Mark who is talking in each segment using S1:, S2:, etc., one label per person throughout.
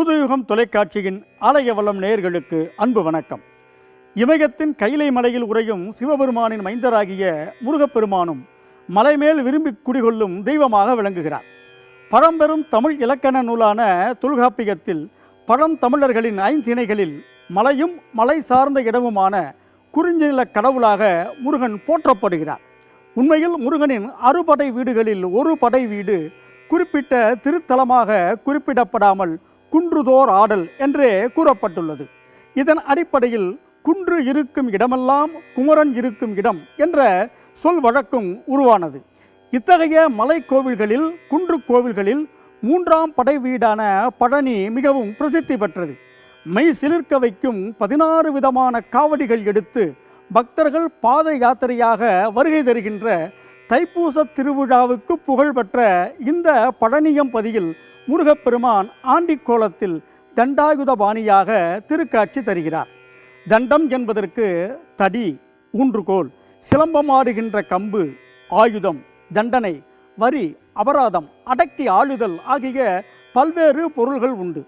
S1: புதுயுகம் தொலைக்காட்சியின் ஆலய வல்லம் நேயர்களுக்கு அன்பு வணக்கம். இமயத்தின் கைலை மலையில் உறையும் சிவபெருமானின் மைந்தராகிய முருகப்பெருமானும் மலைமேல் விரும்பி குடிகொள்ளும் தெய்வமாக விளங்குகிறார். பழம்பெரும் தமிழ் இலக்கண நூலான தொல்காப்பியத்தில் பழம் தமிழர்களின் ஐந்திணைகளில் மலையும் மலை சார்ந்த இடமுமான குறிஞ்சி கடவுளாக முருகன் போற்றப்படுகிறார். உண்மையில் முருகனின் அறுபடை வீடுகளில் ஒரு படை வீடு குறிப்பிட்ட திருத்தலமாக குறிப்பிடப்படாமல் குன்றுதோர் ஆடல் என்றே கூறப்பட்டுள்ளது. இதன் அடிப்படையில் குன்று இருக்கும் இடமெல்லாம் குமரன் இருக்கும் இடம் என்ற சொல் வழக்கும் உருவானது. இத்தகைய மலை கோவில்களில் குன்று கோவில்களில் மூன்றாம் படை வீடான பழனி மிகவும் பிரசித்தி பெற்றது. மெய் சிலிர்க்க வைக்கும் பதினாறு விதமான காவடிகள் எடுத்து பக்தர்கள் பாத யாத்திரையாக வருகை தருகின்ற தைப்பூச திருவிழாவுக்கு புகழ்பெற்ற இந்த பழனியம் பதியில் முருகப்பெருமான் ஆண்டிக் கோலத்தில் தண்டாயுத பாணியாக திருக்காட்சி தருகிறார். தண்டம் என்பதற்கு தடி ஊன்றுகோல் சிலம்பமாடுகின்ற கம்பு ஆயுதம் தண்டனை வரி அபராதம் அடக்கி ஆளுதல் ஆகிய பல்வேறு பொருள்கள் உண்டு.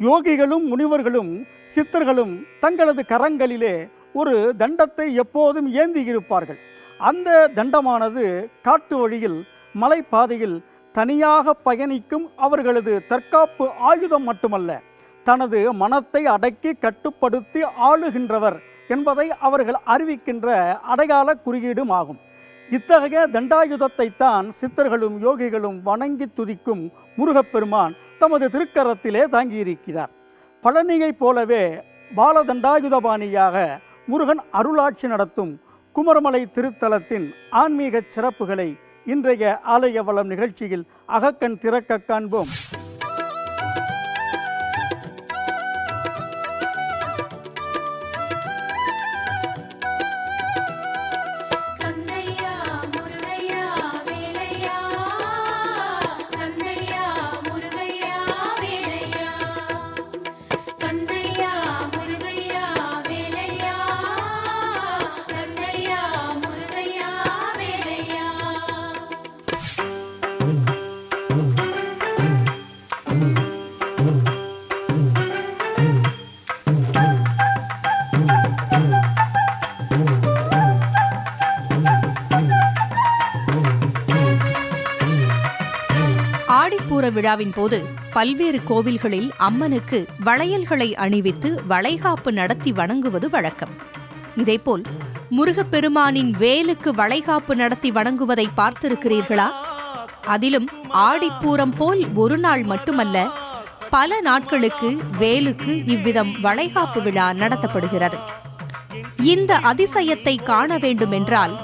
S1: யோகிகளும் முனிவர்களும் சித்தர்களும் தங்களது கரங்களிலே ஒரு தண்டத்தை எப்போதும் ஏந்தி இருப்பார்கள் அந்த தண்டமானது காட்டு வழியில் மலைப்பாதையில் தனியாக பயணிக்கும் அவர்களது தற்காப்பு ஆயுதம் மட்டுமல்ல தனது மனத்தை அடக்கி கட்டுப்படுத்தி ஆளுகின்றவர் என்பதை அவர்கள் அறிவிக்கின்ற அடையாள குறியீடும் ஆகும். இத்தகைய தண்டாயுதத்தை தான் சித்தர்களும் யோகிகளும் வணங்கி துதிக்கும் முருகப்பெருமான் தமது திருக்கரத்திலே தாங்கியிருக்கிறார். பழனியைப் போலவே பாலதண்டாயுதபாணியாக முருகன் அருளாட்சி நடத்தும் குமரமலை திருத்தலத்தின் ஆன்மீக சிறப்புகளை இன்றைய ஆலய வளம் நிகழ்ச்சியில் அகக்கண் திறக்க காண்போம்.
S2: விழாவின் போது பல்வேறு கோவில்களில் அம்மனுக்கு வளையல்களை அணிவித்து வளைகாப்பு நடத்தி வணங்குவது வழக்கம். இதேபோல் முருகப்பெருமானின் வேலுக்கு வளைகாப்பு நடத்தி வணங்குவதை பார்த்திருக்கிறீர்களா? அதிலும் ஆடிப்பூரம் போல் ஒரு நாள் மட்டுமல்ல பல நாட்களுக்கு வேலுக்கு இவ்விதம் வளைகாப்பு விழா நடத்தப்படுகிறது. இந்த அதிசயத்தை காண வேண்டுமென்றால்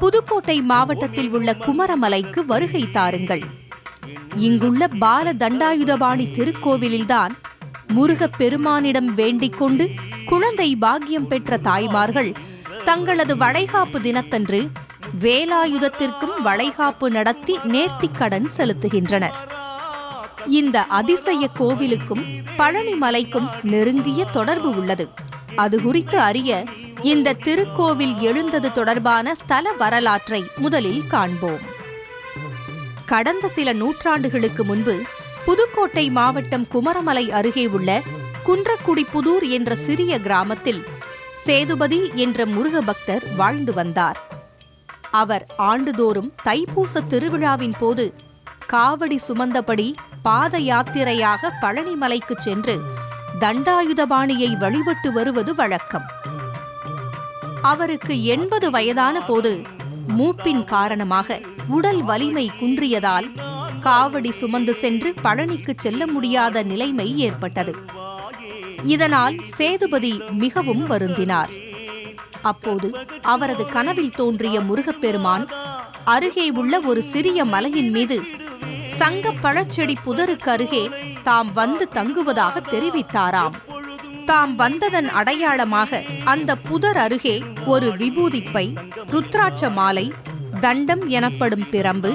S2: புதுக்கோட்டை மாவட்டத்தில் உள்ள குமரமலைக்கு வருகை தாருங்கள். இங்குள்ள பால தண்டாயுதபாணி திருக்கோவிலில்தான் முருகப் பெருமானிடம் வேண்டிக் கொண்டு குழந்தை பாக்கியம் பெற்ற தாய்மார்கள் தங்களது வளைகாப்பு தினத்தன்று வேலாயுதத்திற்கும் வளைகாப்பு நடத்தி நேர்த்திக்கடன் செலுத்துகின்றனர். இந்த அதிசய கோவிலுக்கும் பழனி மலைக்கும் நெருங்கிய தொடர்பு உள்ளது. அது குறித்து அறிய இந்த திருக்கோவில் எழுந்தது தொடர்பான ஸ்தல வரலாற்றை முதலில் காண்போம். கடந்த சில நூற்றாண்டுகளுக்கு முன்பு புதுக்கோட்டை மாவட்டம் குமரமலை அருகே உள்ள குன்றக்குடிப்புதூர் என்ற சிறிய கிராமத்தில் சேதுபதி என்ற முருக பக்தர் வாழ்ந்து வந்தார். அவர் ஆண்டுதோறும் தைப்பூச திருவிழாவின் போது காவடி சுமந்தபடி பாத யாத்திரையாக பழனிமலைக்கு சென்று தண்டாயுதபாணியை வழிபட்டு வருவது வழக்கம். அவருக்கு எண்பது வயதான போது மூப்பின் காரணமாக உடல் வலிமை குன்றியதால் காவடி சுமந்து சென்று பழனிக்கு செல்ல முடியாத நிலைமை ஏற்பட்டது. இதனால் சேதுபதி மிகவும் வருந்தினார். அப்போது அவரது கனவில் தோன்றிய முருகப்பெருமான் அருகே உள்ள ஒரு சிறிய மலையின் மீது சங்க பழச்செடி புதருக்கு அருகே தாம் வந்து தங்குவதாக தெரிவித்தாராம். தாம் வந்ததன் அடையாளமாக அந்த புதர் அருகே ஒரு விபூதிப்பை ருத்ராட்ச மாலை தண்டம் எனப்படும் பிரம்பு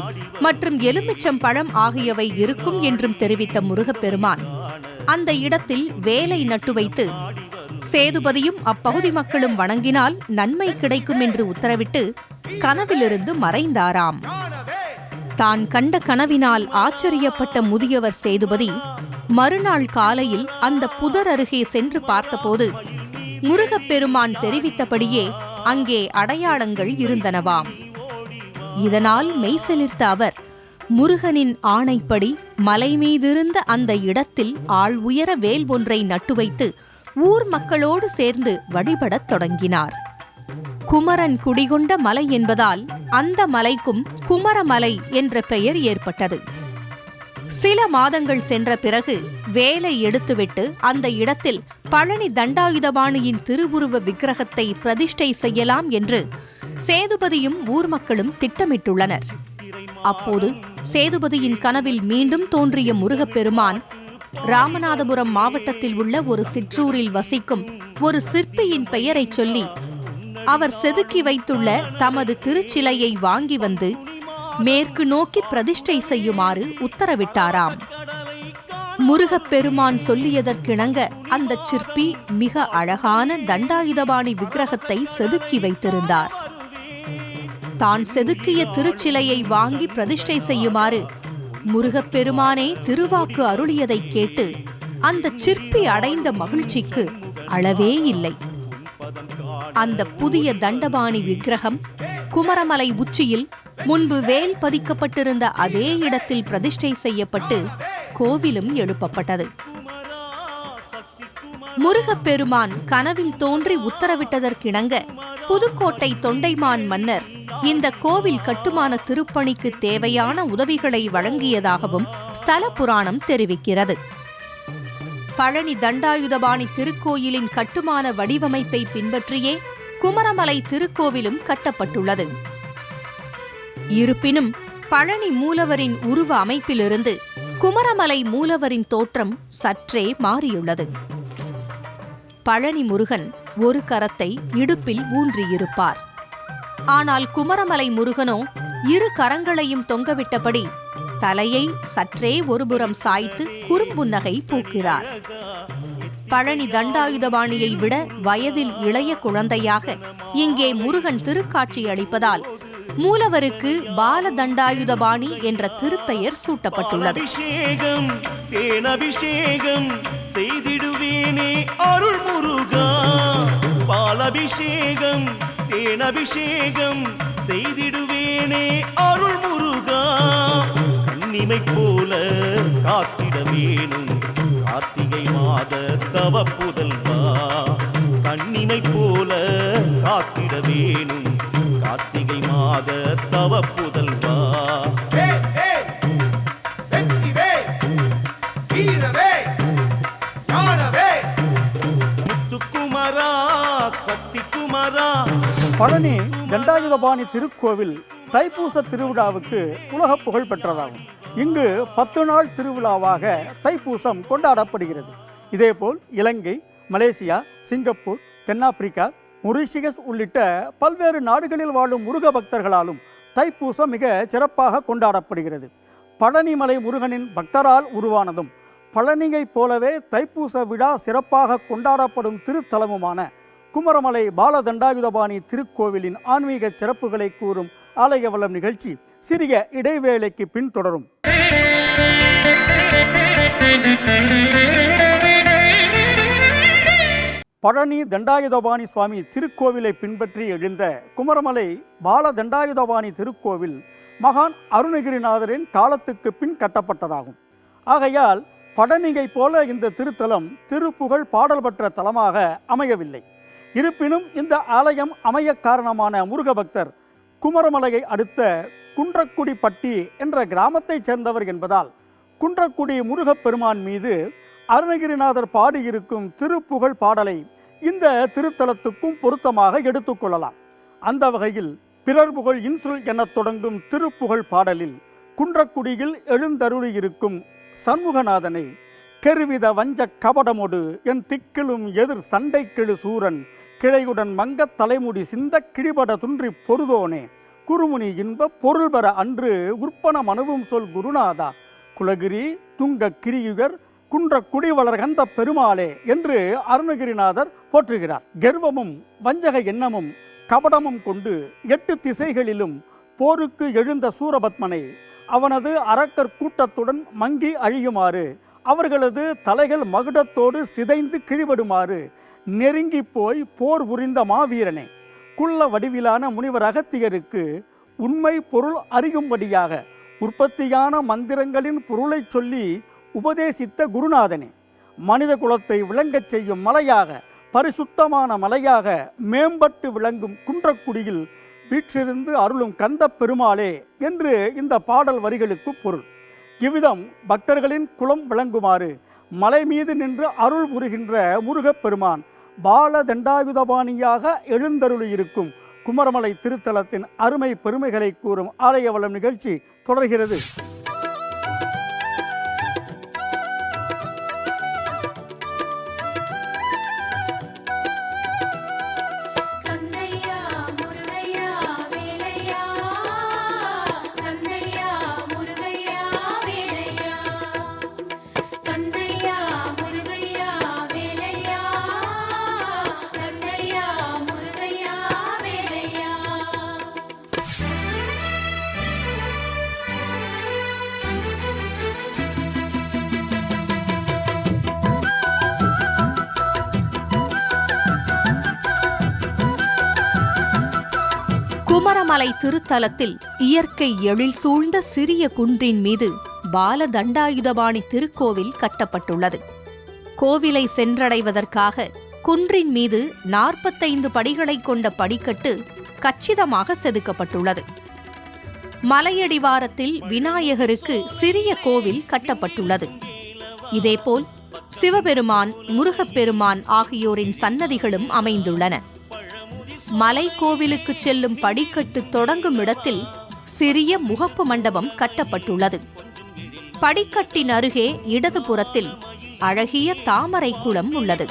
S2: மற்றும் எலுமிச்சம் பழம் ஆகியவை இருக்கும் என்றும் தெரிவித்த முருகப்பெருமான் அந்த இடத்தில் வேலை நட்டு வைத்து சேதுபதியும் அப்பகுதி மக்களும் வணங்கினால் நன்மை கிடைக்கும் என்று உத்தரவிட்டு கனவிலிருந்து மறைந்தாராம். தான் கண்ட கனவினால் ஆச்சரியப்பட்ட முதியவர் சேதுபதி மறுநாள் காலையில் அந்த புதர் அருகே சென்று பார்த்தபோது முருகப்பெருமான் தெரிவித்தபடியே அங்கே அடையாளங்கள் இருந்தனவாம். இதனால் மெய்சிலிர்த்த அவர். முருகனின் ஆணைப்படி மலை மீதிருந்த அந்த இடத்தில் ஆள் உயர வேல் ஒன்றை நட்டு வைத்து ஊர் மக்களோடு சேர்ந்து வழிபடத் தொடங்கினார். குமரன் குடிகொண்ட மலை என்பதால் அந்த மலைக்கும் குமரமலை என்ற பெயர் ஏற்பட்டது. சில மாதங்கள் சென்ற பிறகு வேலை எடுத்துவிட்டு அந்த இடத்தில் பழனி தண்டாயுதபாணியின் திருவுருவ விக்கிரகத்தை பிரதிஷ்டை செய்யலாம் என்று சேதுபதியும் ஊர் மக்களும் திட்டமிட்டுள்ளனர். அப்போது சேதுபதியின் கனவில் மீண்டும் தோன்றிய முருகப்பெருமான் ராமநாதபுரம் மாவட்டத்தில் உள்ள ஒரு சிற்றூரில் வசிக்கும் ஒரு சிற்பியின் பெயரைச் சொல்லி அவர் செதுக்கி வைத்துள்ள தமது திருச்சிலையை வாங்கி வந்து மேற்கு நோக்கி பிரதிஷ்டை செய்யுமாறு உத்தரவிட்டாராம். முருகப்பெருமான் சொல்லியதற்கிணங்க அந்த சிற்பி மிக அழகான தண்டாயுதபாணி விக்கிரகத்தை செதுக்கி வைத்திருந்தார். தான் செதுக்கிய திருச்சிலையை வாங்கி பிரதிஷ்டை செய்யுமாறு முருகப்பெருமானே திருவாக்கு அருளியதைக் கேட்டு அந்த சிற்பி அடைந்த மகிழ்ச்சிக்கு அளவே இல்லை. அந்த புதிய தண்டபாணி விக்கிரகம் குமரமலை உச்சியில் முன்பு வேல் பதிக்கப்பட்டிருந்த அதே இடத்தில் பிரதிஷ்டை செய்யப்பட்டு கோவிலும் எழுப்பப்பட்டது. முருகப்பெருமான் கனவில் தோன்றி உத்தரவிட்டதற்கிணங்க புதுக்கோட்டை தொண்டைமான் மன்னர் இந்த கோவில் கட்டுமான திருப்பணிக்கு தேவையான உதவிகளை வழங்கியதாகவும் ஸ்தல புராணம் தெரிவிக்கிறது. பழனி தண்டாயுதபாணி திருக்கோயிலின் கட்டுமான வடிவமைப்பை பின்பற்றியே குமரமலை திருக்கோவிலும் கட்டப்பட்டுள்ளது. இருப்பினும் பழனி மூலவரின் உருவ அமைப்பிலிருந்து குமரமலை மூலவரின் தோற்றம் சற்றே மாறியுள்ளது. பழனி முருகன் ஒரு கரத்தை இடுப்பில் ஊன்றியிருப்பார். ஆனால் குமரமலை முருகனோ இரு கரங்களையும் தொங்கவிட்டபடி தலையை சற்றே ஒருபுறம் சாய்த்து குறும்புன்னகை பூக்கிறார். பழனி தண்டாயுதபாணியை விட வயதில் இளைய குழந்தையாக இங்கே முருகன் திருக்காட்சி அளிப்பதால் மூலவருக்கு பால தண்டாயுதபாணி என்ற திருப்பெயர் சூட்டப்பட்டுள்ளது.
S3: அபிஷேகம் செய்திடுவேனே அருள் முருகா பாலபிஷேகம் தேனபிஷேகம் செய்திடுவேனே அருள் முருகா கண்ணிமை போல காத்திட வேணும் கார்த்திகை மாத தவ புதல்வா கண்ணிமை போல காத்திட வேணும் கார்த்திகை மாத தவ
S1: பழனி தண்டாயுதபாணி திருக்கோவில் தைப்பூச திருவிழாவுக்கு உலக புகழ் பெற்றதாகும். இங்கு பத்து நாள் திருவிழாவாக தைப்பூசம் கொண்டாடப்படுகிறது. இதேபோல் இலங்கை மலேசியா சிங்கப்பூர் தென்னாப்பிரிக்கா மொரிஷியஸ் உள்ளிட்ட பல்வேறு நாடுகளில் வாழும் முருக பக்தர்களாலும் தைப்பூசம் மிக சிறப்பாக கொண்டாடப்படுகிறது. பழனிமலை முருகனின் பக்தரால் உருவானதும் பழனியைப் போலவே தைப்பூச விழா சிறப்பாக கொண்டாடப்படும் திருத்தலமுமான குமரமலை பாலதண்டாயுதபாணி திருக்கோவிலின் ஆன்மீக சிறப்புகளை கூறும் ஆலய வளம் நிகழ்ச்சி சிறிய இடைவேளைக்கு பின் தொடரும் பழனி தண்டாயுதபாணி சுவாமி திருக்கோவிலை பின்பற்றி எழுந்த குமரமலை பால தண்டாயுதபாணி திருக்கோவில் மகான் அருணகிரிநாதரின் காலத்துக்கு பின் கட்டப்பட்டதாகும். ஆகையால் பழனியைப் போல இந்த திருத்தலம் திருப்புகழ் பாடல் பெற்ற தலமாக அமையவில்லை. இருப்பினும் இந்த ஆலயம் அமைய காரணமான முருக பக்தர் குமரமலையை அடுத்த குன்றக்குடிப்பட்டி என்ற கிராமத்தைச் சேர்ந்தவர் என்பதால் குன்றக்குடி முருகப்பெருமான் மீது அருணகிரிநாதர் பாடியிருக்கும் திருப்புகழ் பாடலை இந்த திருத்தலத்துக்கும் பொருத்தமாக எடுத்துக்கொள்ளலாம் அந்த வகையில் பிறர் புகழ் இன்சுல் எனத் தொடங்கும் திருப்புகழ் பாடலில் குன்றக்குடியில் எழுந்தருளியிருக்கும் சண்முகநாதனை கெருவித வஞ்ச கபடமொடு என் திக்கிலும் எதிர் சண்டைக்கெழு சூரன் கிளையுடன் மங்கத் தலைமுடி சிந்த கிழிபட துன்றி பொருதோனே. குருமுனி இன்ப பொருள் பெற அன்று உற்பன மனுவும் சொல் குருநாதா. குலகிரி துங்க கிரியுகர் குன்ற குடி கந்த பெருமாளே என்று அருணகிரிநாதர் போற்றுகிறார். கர்வமும் வஞ்சக எண்ணமும் கபடமும் கொண்டு எட்டு திசைகளிலும் போருக்கு எழுந்த சூரபத்மனை அவனது அரக்கர் கூட்டத்துடன் மங்கி அழியுமாறு அவர்களது தலைகள் மகுடத்தோடு சிதைந்து கிழிபடுமாறு நெருங்கி போய் போர் புரிந்த மாவீரனே குள்ள வடிவிலான முனிவர் அகத்தியருக்கு உண்மை பொருள் அறியும்படியாக உற்பத்தியான மந்திரங்களின் பொருளை சொல்லி உபதேசித்த குருநாதனே மனித குலத்தை விளங்கச் செய்யும் மலையாக பரிசுத்தமான மலையாக மேம்பட்டு விளங்கும் குன்றக்குடியில் வீற்றிருந்து அருளும் கந்த பெருமாளே என்று இந்த பாடல் வரிகளுக்கு பொருள். இவ்விதம் பக்தர்களின் குலம் விளங்குமாறு மலை மீது நின்று அருள் புரிகின்ற முருகப் பெருமான் பால தண்டாயுதபாணியாக எழுந்தருளியிருக்கும் குமரமலை திருத்தலத்தின் அருமை பெருமைகளை கூறும் ஆலயவளம் நிகழ்ச்சி தொடர்கிறது.
S2: குமரமலை திருத்தலத்தில் இயற்கை எழில் சூழ்ந்த சிறிய குன்றின் மீது பால தண்டாயுதபாணி திருக்கோவில் கட்டப்பட்டுள்ளது. கோவிலை சென்றடைவதற்காக குன்றின் மீது நாற்பத்தைந்து படிகளைக் கொண்ட படிக்கட்டு கச்சிதமாக செதுக்கப்பட்டுள்ளது. மலையடிவாரத்தில் விநாயகருக்கு சிறிய கோவில் கட்டப்பட்டுள்ளது. இதேபோல் சிவபெருமான் முருகப்பெருமான் ஆகியோரின் சன்னதிகளும் அமைந்துள்ளன. மலை கோவிலுக்கு செல்லும் படிக்கட்டு தொடங்கும் இடத்தில் சிறிய முகப்பு மண்டபம் கட்டப்பட்டுள்ளது. படிக்கட்டின் அருகே இடதுபுறத்தில் அழகிய தாமரை குளம் உள்ளது.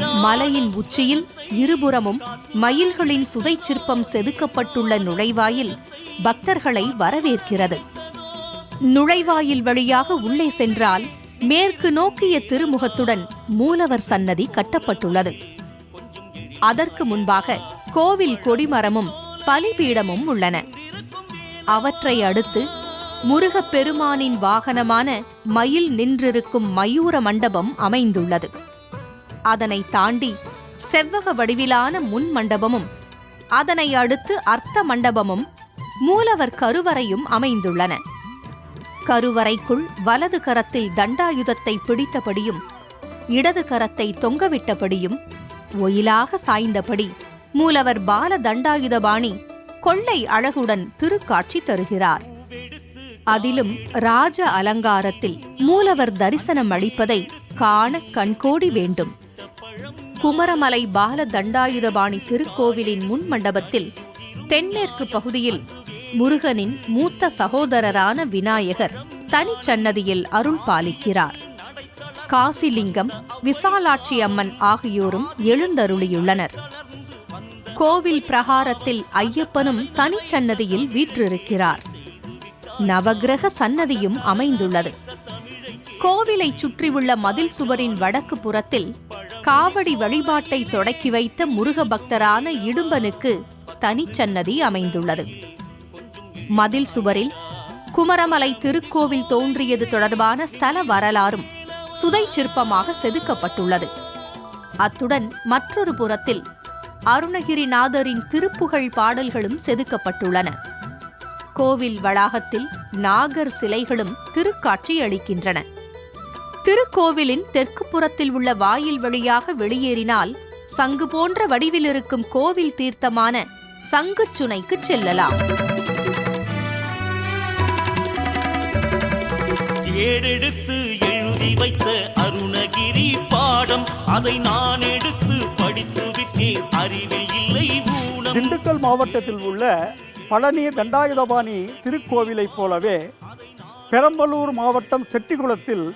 S2: மலையின் உச்சியில் இருபுறமும் மயில்களின் சுதை சிற்பம் செதுக்கப்பட்டுள்ள நுழைவாயில் பக்தர்களை வரவேற்கிறது. நுழைவாயில் வழியாக உள்ளே சென்றால் மேற்கு நோக்கிய திருமுகத்துடன் மூலவர் சன்னதி கட்டப்பட்டுள்ளது. அதற்கு முன்பாக கோவில் கொடிமரமும் பலிபீடமும் உள்ளன. அவற்றை அடுத்து முருகப் பெருமானின் வாகனமான மயில் நின்றிருக்கும் மயூர மண்டபம் அமைந்துள்ளது. அதனை தாண்டி செவ்வக வடிவிலான முன் மண்டபமும் அதனை அடுத்து அர்த்த மண்டபமும் மூலவர் கருவறையும் அமைந்துள்ளன. கருவறைக்குள் வலது கரத்தில் தண்டாயுதத்தை பிடித்தபடியும் இடது கரத்தை தொங்கவிட்டபடியும் ஒயிலாக சாய்ந்தபடி மூலவர் பால தண்டாயுதபாணி கொள்ளை அழகுடன் திருக்காட்சி தருகிறார். அதிலும் ராஜ அலங்காரத்தில் மூலவர் தரிசனம் அளிப்பதை காண கண்கோடி வேண்டும். குமரமலை பால தண்டாயுதபாணி திருக்கோவிலின் முன் மண்டபத்தில் தென்மேற்கு பகுதியில் முருகனின் மூத்த சகோதரரான விநாயகர் தனிச்சன்னதியில் அருள் பாலிக்கிறார். காசிலிங்கம் விசாலாட்சி அம்மன் ஆகியோரும் எழுந்தருளியுள்ளனர். கோவில் பிரகாரத்தில் ஐயப்பனும் தனிச்சன்னதியில் வீற்றிருக்கிறார். நவக்கிரக சன்னதியும் அமைந்துள்ளது. கோவிலை சுற்றியுள்ள மதில் சுவரின் வடக்கு புறத்தில் காவடி வழிபாட்டை தொடக்கி வைத்த முருக பக்தரான இடும்பனுக்கு தனிச்சன்னதி அமைந்துள்ளது. மதில் சுவரில் குமரமலை திருக்கோவில் தோன்றியது தொடர்பான ஸ்தல வரலாறும் சுதை சிற்பமாக செதுக்கப்பட்டுள்ளது. அத்துடன் மற்றொரு புறத்தில் அருணகிரிநாதரின் திருப்புகழ் பாடல்களும் செதுக்கப்பட்டுள்ளன. கோவில் வளாகத்தில் நாகர் சிலைகளும் திருக்காட்சி அளிக்கின்றன. திருக்கோவிலின் தெற்கு புறத்தில் உள்ள வாயில் வழியாக வெளியேறினால் சங்கு போன்ற வடிவில் இருக்கும் கோவில் தீர்த்தமான சங்குச்சுனைக்கு செல்லலாம்.
S3: ஏடெடுத்து எழுதி வைத்த அருணகிரி பாடம். அதை நான் எடுத்து படித்து விட்டேன். அறிவில் இல்லை ஊனம்.
S1: திண்டுக்கல் மாவட்டத்தில் உள்ள பழனி தண்டாயுதபாணி திருக்கோவிலைப் போலவே பெரம்பலூர் மாவட்டம் செட்டிகுளத்தில்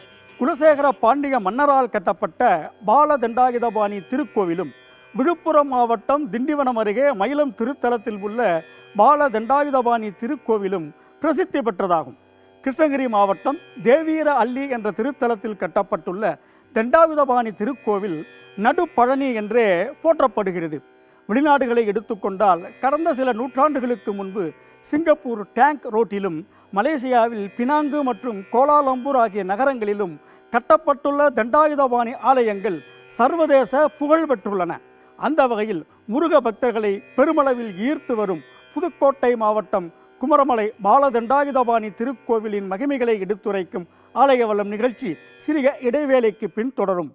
S1: குலசேகர பாண்டிய மன்னரால் கட்டப்பட்ட பால தண்டாயுதபாணி திருக்கோவிலும் விழுப்புரம் மாவட்டம் திண்டிவனம் அருகே மயிலம் திருத்தலத்தில் உள்ள பால தண்டாயுதபாணி திருக்கோவிலும் பிரசித்தி பெற்றதாகும். கிருஷ்ணகிரி மாவட்டம் தேவீர அள்ளி என்ற திருத்தலத்தில் கட்டப்பட்டுள்ள தண்டாயுதபாணி திருக்கோவில் நடுப்பழனி என்றே போற்றப்படுகிறது. வெளிநாடுகளை எடுத்துக்கொண்டால் கடந்த சில நூற்றாண்டுகளுக்கு முன்பு சிங்கப்பூர் டேங்க் ரோட்டிலும் மலேசியாவில் பினாங்கு மற்றும் கோலாலம்பூர் ஆகிய நகரங்களிலும் கட்டப்பட்டுள்ள தண்டாயுதபாணி ஆலயங்கள் சர்வதேச புகழ் பெற்றுள்ளன. அந்த வகையில் முருக பக்தர்களை பெருமளவில் ஈர்த்து வரும் புதுக்கோட்டை மாவட்டம் குமரமலை பாலதண்டாயுதபாணி திருக்கோவிலின் மகிமைகளை எடுத்துரைக்கும் ஆலய வளம் நிகழ்ச்சி சிறிய இடைவேளைக்கு பின் தொடரும்.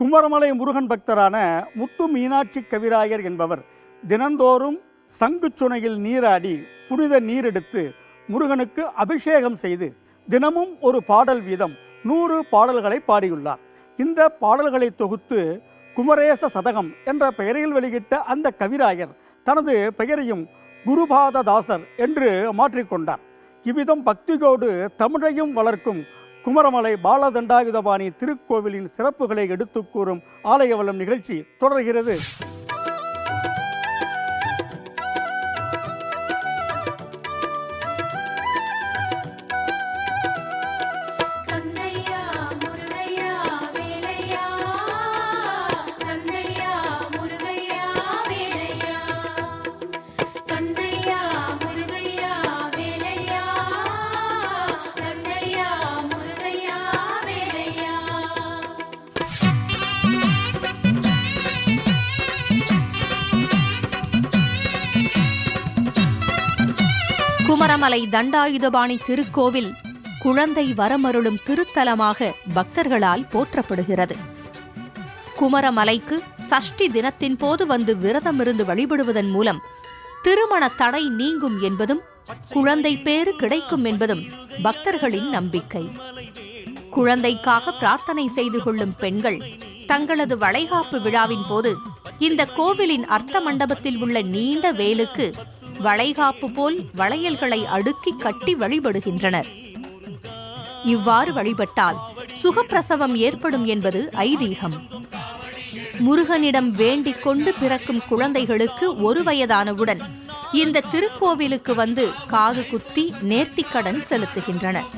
S1: குமரமலை முருகன் பக்தரான முத்து மீனாட்சி கவிராயர் என்பவர் தினந்தோறும் சங்கு சுனையில் நீராடி புனித நீரெடுத்து முருகனுக்கு அபிஷேகம் செய்து தினமும் ஒரு பாடல் வீதம் நூறு பாடல்களை பாடியுள்ளார். இந்த பாடல்களை தொகுத்து குமரேச சதகம் என்ற பெயரில் வெளியிட்ட அந்த கவிராயர் தனது பெயரையும் குருபாததாசர் என்று மாற்றிக்கொண்டார். இவ்விதம் பக்தியோடு தமிழையும் வளர்க்கும் குமரமலை பாலதண்டாயுதபாணி திருக்கோவிலின் சிறப்புகளை எடுத்துக் கூறும் ஆலயவளம் நிகழ்ச்சி தொடர்கிறது.
S2: குமரமலை தண்டாயுதபாணி திருக்கோவில் குழந்தை வரமருளும் திருத்தலமாக பக்தர்களால் போற்றப்படுகிறது. குமரமலைக்கு சஷ்டி தினத்தின் போது வந்து விரதம் இருந்து வழிபடுவதன் மூலம் திருமண தடை நீங்கும் என்பதும் குழந்தை பேறு கிடைக்கும் என்பதும் பக்தர்களின் நம்பிக்கை. குழந்தைக்காக பிரார்த்தனை செய்து கொள்ளும் பெண்கள் தங்களது வளைகாப்பு விழாவின் போது இந்த கோவிலின் அர்த்த மண்டபத்தில் உள்ள நீண்ட வேலுக்கு வளைகாப்பு போல் வளையல்களை அடுக்கி கட்டி வழிபடுகின்றனர். இவ்வாறு வழிபட்டால் சுகப்பிரசவம் ஏற்படும் என்பது ஐதீகம். முருகனிடம் வேண்டிக் கொண்டு பிறக்கும் குழந்தைகளுக்கு ஒரு வயதானவுடன் இந்த திருக்கோவிலுக்கு வந்து காது குத்தி நேர்த்திக்கடன் செலுத்துகின்றனர்.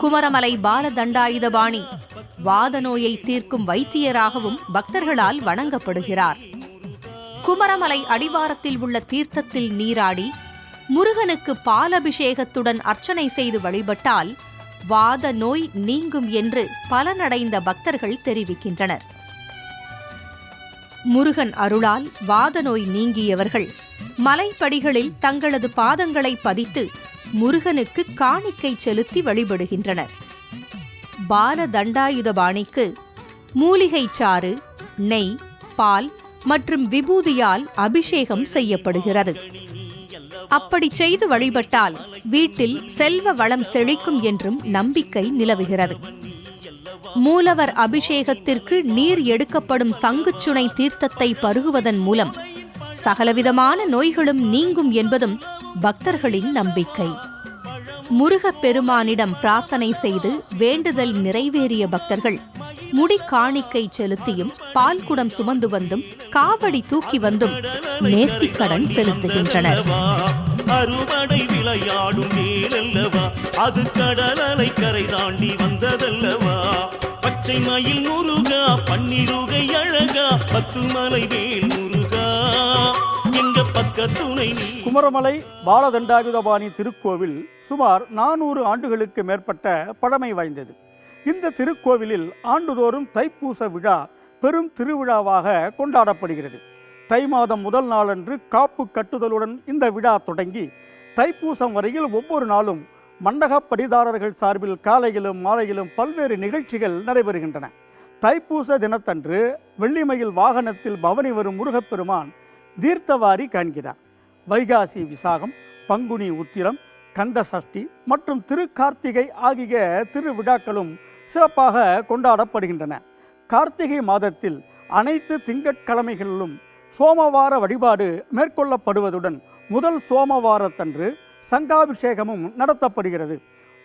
S2: குமரமலை பாலதண்டாயுதபாணி வாத நோயை தீர்க்கும் வைத்தியராகவும் பக்தர்களால் வணங்கப்படுகிறார். குமரமலை அடிவாரத்தில் உள்ள தீர்த்தத்தில் நீராடி முருகனுக்கு பாலபிஷேகத்துடன் அர்ச்சனை செய்து வழிபட்டால் வாத நோய் நீங்கும் என்று பலனடைந்த பக்தர்கள் தெரிவிக்கின்றனர். முருகன் அருளால் வாத நோய் நீங்கியவர்கள் மலைப்படிகளில் தங்களது பாதங்களை பதித்து முருகனுக்கு காணிக்கை செலுத்தி வழிபடுகின்றனர். பால தண்டாயுதபாணிக்கு மூலிகை சாறு நெய் பால் மற்றும் விபூதியால் அபிஷேகம் செய்யப்படுகிறது. அப்படி செய்து வழிபட்டால் வீட்டில் செல்வ வளம் செழிக்கும் என்றும் நம்பிக்கை நிலவுகிறது. மூலவர் அபிஷேகத்திற்கு நீர் எடுக்கப்படும் சங்குச்சுனை தீர்த்தத்தை பருகுவதன் மூலம் சகலவிதமான நோய்களும் நீங்கும் என்பதும் பக்தர்களின் நம்பிக்கை. முருகப்பெருமானிடம் பிரார்த்தனை செய்து வேண்டுதல் நிறைவேறிய பக்தர்கள் முடி காணிக்கை செலுத்தியும் பால் குடம் சுமந்து வந்தும் காவடி தூக்கி வந்தும் நேர்த்திக்கடன் செலுத்துகின்றனர்.
S3: அறுவடை விளையாடும் வேலல்லவா அது கடலலை கரை தாண்டி வந்ததல்லவா? பச்சை மயில் முருகா பன்னிருகை அழகா பத்து மலை வேல் துணை நீ.
S1: குமரமலை பாலதண்டாயுதபாணி திருக்கோவில் சுமார் நானூறு ஆண்டுகளுக்கு மேற்பட்ட பழமை வாய்ந்தது. இந்த திருக்கோவிலில் ஆண்டுதோறும் தைப்பூச விழா பெரும் திருவிழாவாக கொண்டாடப்படுகிறது. தை மாதம் முதல் நாளன்று காப்பு கட்டுதலுடன் இந்த விழா தொடங்கி தைப்பூசம் வரையில் ஒவ்வொரு நாளும் மண்டகப் படிதாரர்கள் சார்பில் காலையிலும் மாலையிலும் பல்வேறு நிகழ்ச்சிகள் நடைபெறுகின்றன. தைப்பூச தினத்தன்று வெள்ளிமயில் வாகனத்தில் பவனி வரும் முருகப்பெருமான் தீர்த்தவாரி காண்கிறார். வைகாசி விசாகம் பங்குனி உத்திரம் கந்த சஷ்டி மற்றும் திருக்கார்த்திகை ஆகிய திருவிழாக்களும் சிறப்பாக கொண்டாடப்படுகின்றன. கார்த்திகை மாதத்தில் அனைத்து திங்கட்கிழமைகளிலும் சோமவார வழிபாடு மேற்கொள்ளப்படுவதுடன் முதல் சோமவாரத்தன்று சங்காபிஷேகமும் நடத்தப்படுகிறது.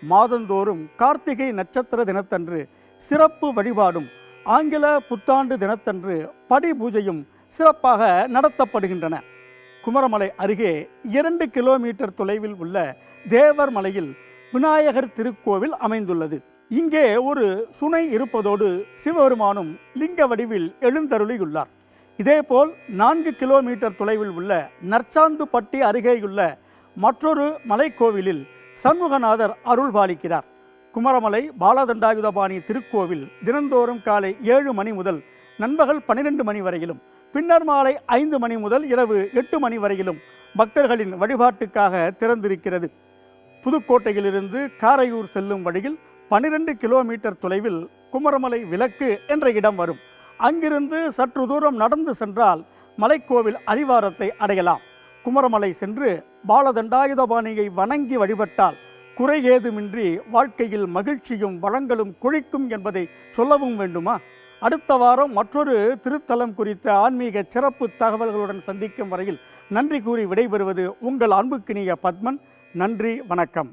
S1: மாதந்தோறும் கார்த்திகை நட்சத்திர தினத்தன்று சிறப்பு வழிபாடும் ஆங்கில புத்தாண்டு தினத்தன்று படி பூஜையும் சிறப்பாக நடத்தப்படுகின்றன. குமரமலை அருகே இரண்டு கிலோமீட்டர் தொலைவில் உள்ள தேவர் மலையில் விநாயகர் திருக்கோவில் அமைந்துள்ளது. இங்கே ஒரு சுனை இருப்பதோடு சிவபெருமானும் லிங்க வடிவில் எழுந்தருளியுள்ளார். இதேபோல் நான்கு கிலோமீட்டர் தொலைவில் உள்ள நற்சாந்துப்பட்டி அருகேயுள்ள மற்றொரு மலைக்கோவிலில் சண்முகநாதர் அருள் பாலிக்கிறார் குமரமலை பாலதண்டாயுதபாணி திருக்கோவில் தினந்தோறும் காலை ஏழு மணி முதல் நண்பகல் பன்னிரெண்டு மணி வரையிலும் பின்னர் மாலை ஐந்து மணி முதல் இரவு எட்டு மணி வரையிலும் பக்தர்களின் வழிபாட்டுக்காக திறந்திருக்கிறது. புதுக்கோட்டையிலிருந்து காரையூர் செல்லும் வழியில் பன்னிரண்டு கிலோமீட்டர் தொலைவில் குமரமலை விளக்கு என்ற இடம் வரும். அங்கிருந்து சற்று தூரம் நடந்து சென்றால் மலைக்கோவில் அடிவாரத்தை அடையலாம். குமரமலை சென்று பாலதண்டாயுதபாணியை வணங்கி வழிபட்டால் குறை ஏதுமின்றி வாழ்க்கையில் மகிழ்ச்சியும் வளங்களும் கொழிக்கும் என்பதை சொல்லவும் வேண்டுமா? அடுத்த வாரம் மற்றொரு திருத்தலம் குறித்த ஆன்மீக சிறப்பு தகவல்களுடன் சந்திக்கும் வரையில் நன்றி கூறி விடைபெறுவது உங்கள் அன்புக்கினிய பத்மன். நன்றி வணக்கம்.